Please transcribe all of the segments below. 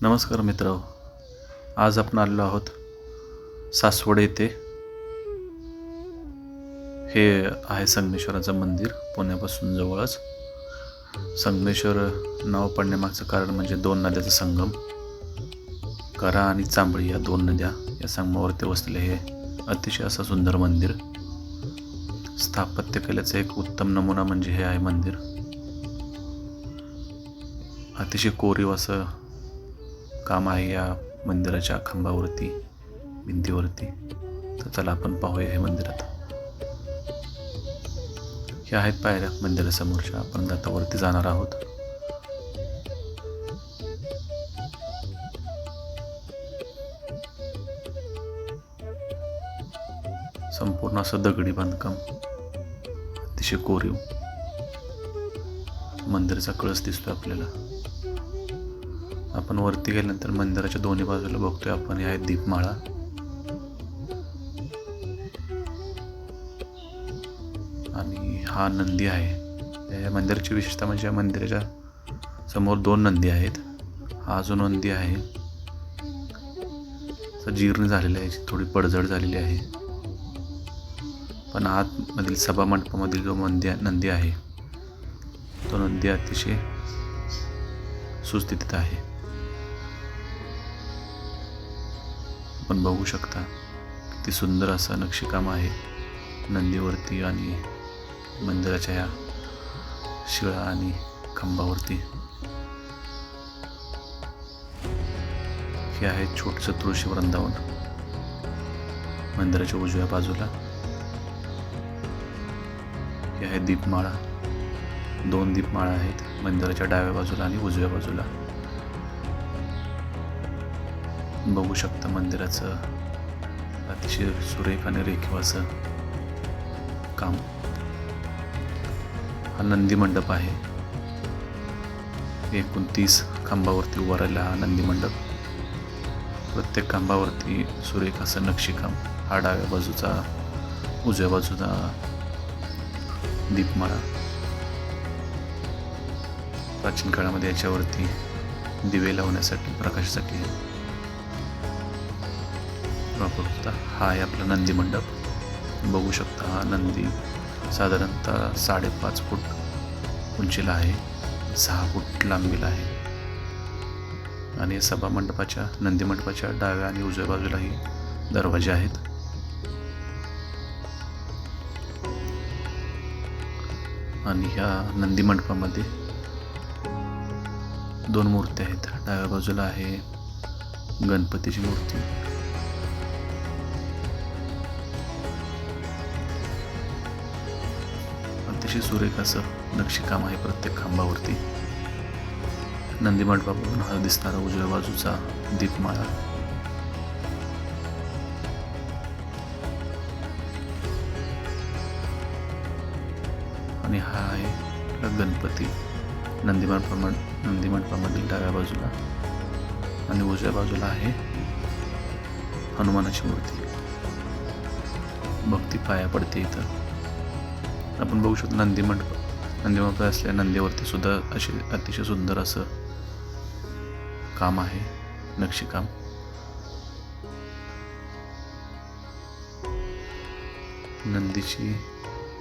नमस्कार मित्र आज आपण आलेलो आहोत सासवड येथे. हे आहे संगमेश्वराचं मंदिर पुण्यापासून जवळच. संगमेश्वर नाव पडण्यामागचं कारण म्हणजे दोन नद्याचा संगम. करा आणि चांबळी या दोन नद्या या संगमावरती वसले हे अतिशय असं सुंदर मंदिर. स्थापत्यकलेचा एक उत्तम नमुना म्हणजे हे आहे मंदिर. अतिशय कोरीव असं काम आहे या मंदिराच्या खांबावरती भिंतीवरती. तर चला आपण पाहूया हे मंदिरात हे आहेत पायऱ्या मंदिरासमोरच्या. आपण आता वरती जाणार आहोत. संपूर्ण असं दगडी बांधकाम अतिशय कोरीव. मंदिराचा कळस दिसतो आपल्याला. आपण वरती गेल्यानंतर मंदिराच्या दोन्ही बाजूला बघतोय आपण या आहे दीपमाळा. आणि हा नंदी आहे. या मंदिराची विशेषता म्हणजे या मंदिराच्या समोर दोन नंदी आहेत. हा जो नंदी आहे जीर्ण झालेला आहे थोडी पडझड झालेली आहे. पण आतमधील सभामंडपामधील जो मंदी नंदी आहे तो नंदी अतिशय सुस्थितीत आहे. आपण बघू शकता. किती सुंदर असं नक्षीकाम आहे. नंदीवरती आणि मंदिराच्या या शिळा आणि खांबावरती. हे आहे छोटंसं तुळशी वृंदावन. मंदिराच्या उजव्या बाजूला. हे आहे दीपमाळा. दोन दीपमाळा आहेत. मंदिराच्या डाव्या बाजूला आणि उजव्या बाजूला. बघू शकता मंदिराचं. अतिशय सुरेख आणि रेखीव असं काम. हा नंदी मंडप आहे. एकोणतीस खांबावरती उभा राहिला हा नंदी मंडप. प्रत्येक खांबावरती सुरेख असं नक्षीकाम. हा डाव्या बाजूचा उजव्या बाजूचा दीपमाळा. प्राचीन काळामध्ये याच्यावरती दिवे लावण्यासाठी प्रकाशासाठी वापर होता हा आहे आपला नंदी मंडप. बघू शकता हा नंदी साधारणतः साडेपाच फूट उंचीला आहे सहा फूट लांबीला आहे. आणि सभा मंडपाच्या नंदी मंडपाच्या डाव्या आणि उजव्या बाजूलाही दरवाजे आहेत. आणि ह्या नंदी मंडपामध्ये दोन मूर्ती आहेत. डाव्या बाजूला आहे गणपतीची मूर्ती अतिशय सुरेख असं नक्षीकाम आहे प्रत्येक खांबावरती. नंदी हा दिसणारा उजव्या बाजूचा दीपमाळा. आणि हा आहे गणपती. नंदी मंडपा डाव्या बाजूला. आणि उजव्या बाजूला आहे हनुमानाची मूर्ती. भक्ती पाया पडते इथं. आपण बघू शकतो नंदी मंडप नंदी मंडप असल्या नंदीवरती सुद्धा असे अतिशय सुंदर असं काम आहे नक्षीकाम नंदीची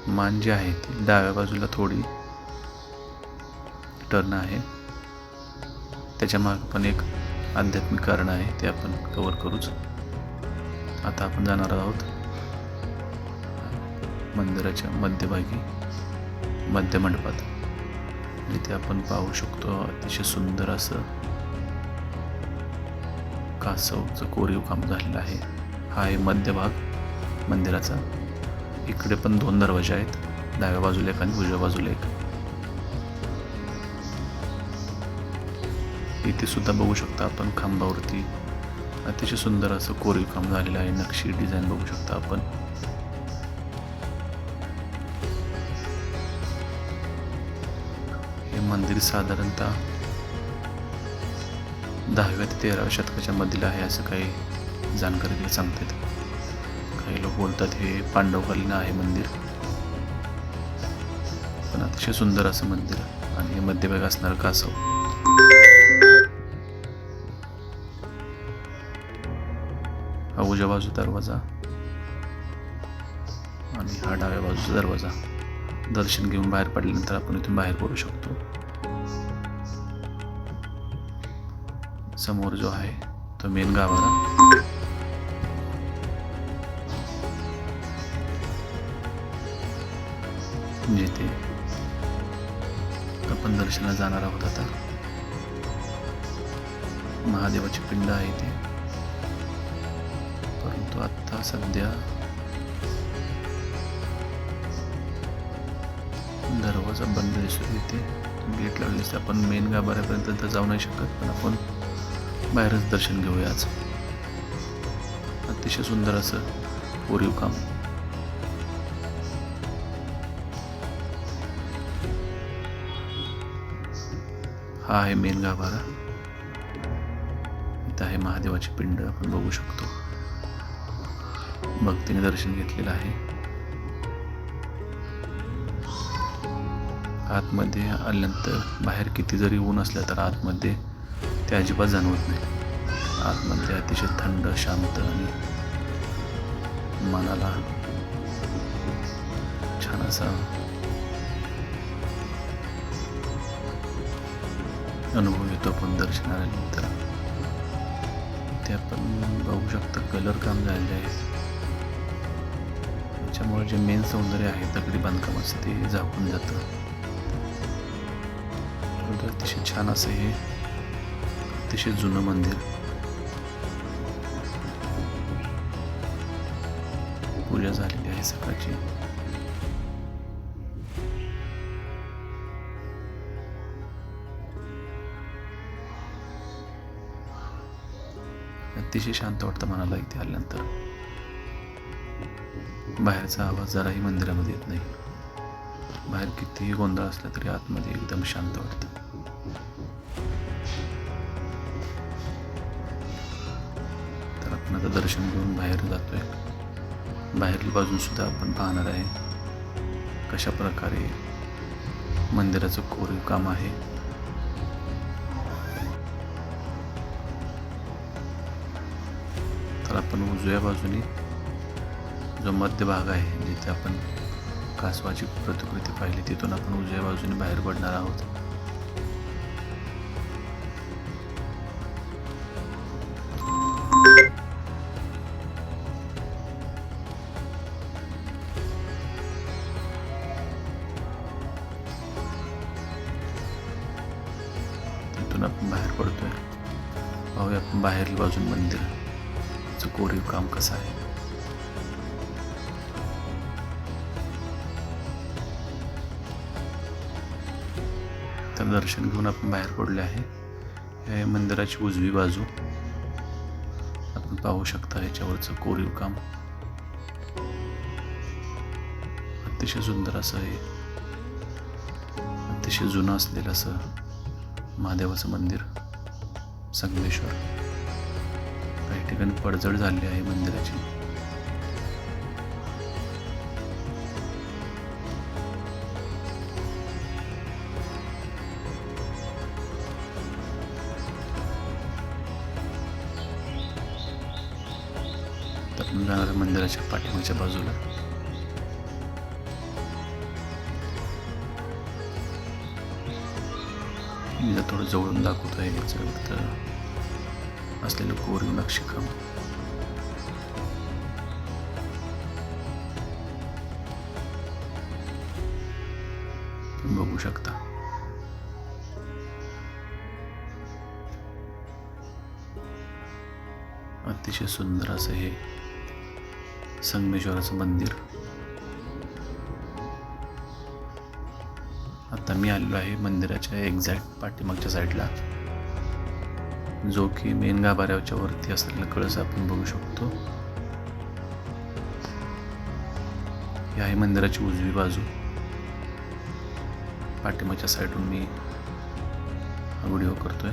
मान जी आहे ती डाव्या बाजूला थोडी टर्न आहे. त्याच्यामाग पण एक आध्यात्मिक कारण आहे ते आपण कवर करूच. आता आपण जाणार आहोत मंदिराच्या मध्यभागी मध्य मंडपात जिथे आपण पाहू शकतो अतिशय सुंदर असं कासवचं कोरीव काम झालेलं आहे. हा आहे मध्यभाग मंदिराचा. इकडे पण दोन दरवाजे आहेत. डाव्या बाजूला एक आणि उजव्या बाजूला एक. इथे सुद्धा बघू शकता आपण खांबावरती अतिशय सुंदर असं कोरीव काम झालेलं आहे. नक्षी डिझाईन बघू शकता आपण. मंदिर साधारणतः दहाव्या ते तेराव्या शतकाच्या मधील आहे असं काही जाणकारीला सांगतात. काही लोक बोलतात हे पांडवकालीन आहे मंदिर. पण अतिशय सुंदर असं मंदिर आणि हे मध्यभाग असणार कासव. हा उजव्या बाजूचा दरवाजा आणि हा डाव्या बाजूचा दरवाजा. दर्शन घेऊन बाहेर पडल्यानंतर आपण इथून बाहेर पडू शकतो. समोर जो आहे तो मेन गाभारा जिथे आपण दर्शनाला जाणार आहोत आता. महादेवाची पिंड आहे ते. परंतु आता सध्या दरवाजा बंद दिसून येते गेट लावले आपण मेन गाभाऱ्यापर्यंत तर जाऊ नाही शकत पण आपण बाहेरच दर्शन घेऊया आज अतिशय सुंदर असं कोरीव काम. हा आहे मेन गाभारा. इथं आहे महादेवाची पिंड आपण बघू शकतो. भक्तीने दर्शन घेतलेलं आहे. आतमध्ये आल्यानंतर बाहेर किती जरी ऊन असलं तर आतमध्ये ते अजिबात जाणवत नाही. आतमध्ये अतिशय थंड शांत आणि मनाला छान असा अनुभव येतो आपण दर्शनानंतर. ते आपण बघू शकता कलर काम झालेले आहे त्याच्यामुळे जे मेन सौंदर्य आहे दगडी बांधकामाचं ते झाकून जातं. अतिशय छान असं हे अतिशय जुनं मंदिर. पूजा झालेली आहे सकाळची. अतिशय शांत वाटतं मनाला इथे आल्यानंतर. बाहेरचा आवाज जराही मंदिरामध्ये येत नाही. बाहेर कितीही गोंधळ असला तरी आतमध्ये एकदम शांत वाटतं. तर दर्शन घेऊन बाहेर जातोय. बाहेरील बाजून सुद्धा आपण पाहणार आहे कशा प्रकारे मंदिराचं कोरीव काम आहे. तर आपण उजव्या बाजूने जो मध्य भाग आहे जिथे आपण कासवाची प्रतिकृती पाहिली तिथून आपण उजव्या बाजूने बाहेर पडणार आहोत. तिथून आपण बाहेर पडतोय. पाहूया आपण बाहेरील बाजून मंदिर. कोरीव काम कसं आहे? तर दर्शन घेऊन आपण बाहेर पडले आहे. हे मंदिराची उजवी बाजू. आपण पाहू शकता याच्यावरचं कोरीव काम. अतिशय सुंदर असं हे. अतिशय जुनं असलेलं असं महादेवाचं मंदिर संगमेश्वर. काही ठिकाणी पडझड झाली आहे मंदिराची. तर मंदिराच्या पाठीमागच्या बाजूला. मी थोडं जवळून दाखवतो आहे तर असलेलं कोरीव नक्षीकाम तुम्ही बघू शकता. अतिशय सुंदर असं हे संगमेश्वराचं मंदिर. आम्ही मी आलेलो आहे मंदिराच्या एक्झॅक्ट पाठीमागच्या साईडला जो की मेन गाभाऱ्याच्या वरती असलेला कळस आपण बघू शकतो. ही आहे मंदिराची उजवी बाजू. पाठीमागच्या साईडून मी हा व्हिडिओ करतोय.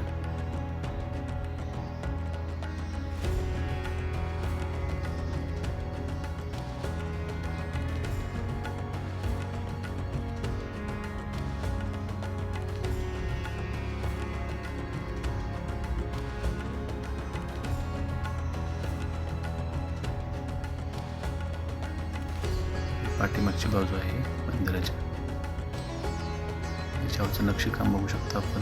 पाठीमागची बाजू आहे मंदिराच्या याच्यावरचं नक्षीकाम बघू शकतो आपण.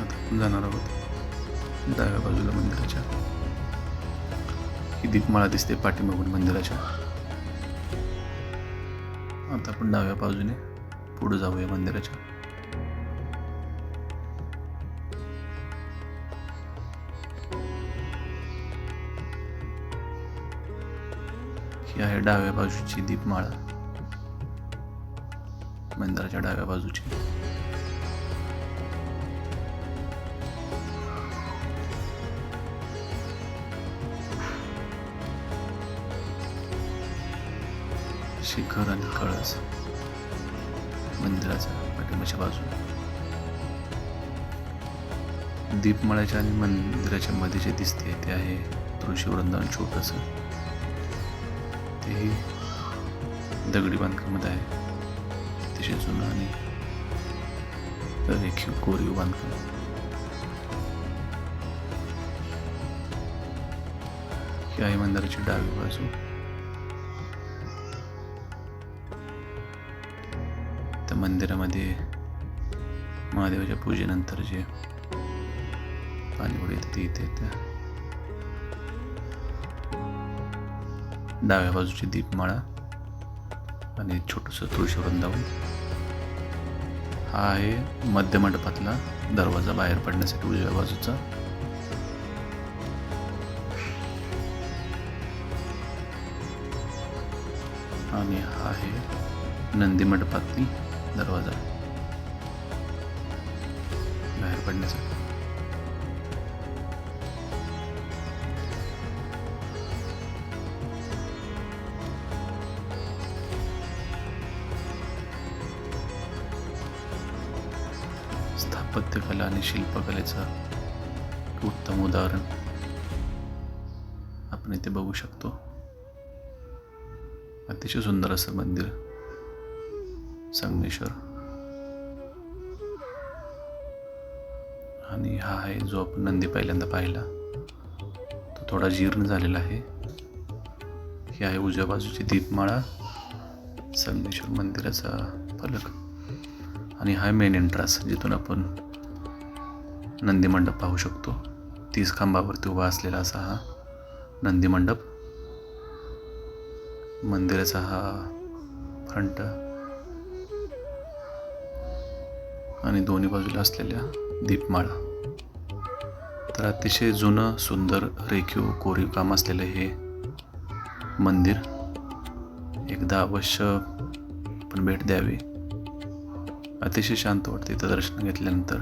आता आपण जाणार आहोत डाव्या बाजूला मंदिराच्या ही दीपमाळा दिसते पाठीमागून मंदिराच्या आता आपण डाव्या बाजूने पुढे जाऊया मंदिराच्या ही आहे डाव्या बाजूची दीपमाळा. मंदिराच्या डाव्या बाजूची. शिखर आणि कळस मंदिराच्या पाठिंबाच्या बाजू दीपमाळ्याच्या आणि मंदिराच्या मध्ये जे दिसते ते आहे तुळशी वृंदावन छोटंसं. तेही दगडी बांधकामात आहे. अतिशय जुनं आणि रेखीव कोरीव बांधकाम. ही आहे मंदिराची डावी बाजू. त्या मंदिरामध्ये महादेवाच्या पूजेनंतर जे पाणी वगैरे येते ते इथे डाव्या बाजूची दीपमाळा आणि छोटंसं तुळशी वृंदावन. हा आहे मध्य मंडपातला दरवाजा बाहेर पडण्यासाठी उजव्या बाजूचा. आणि हा आहे नंदी मंडपातली दरवाजा. बाहेर पडण्यासाठी. स्थापत्यकला आणि शिल्पकलेचं उत्तम उदाहरण आपण इथे बघू शकतो. अतिशय सुंदर असं मंदिर संगमेश्वर. आणि हा आहे जो आपण नंदी पहिल्यांदा पाहिला. तो थोडा जीर्ण झालेला आहे. ही आहे उजव्या बाजूची दीपमाळा. संगमेश्वर मंदिराचा फलक. आणि हा मेन एंट्रन्स जिथून आपण नंदी मंडप पाहू शकतो. तीस खांबावरती उभा असलेला असा हा नंदी मंडप. मंदिराचा हा फ्रंट आणि दोन्ही बाजूला असलेल्या दीपमाळा. तर अतिशय जुनं सुंदर रेखीव कोरीव काम असलेलं हे मंदिर. एकदा अवश्य आपण भेट द्यावी. अतिशय शांत वाटते इथं दर्शन घेतल्यानंतर.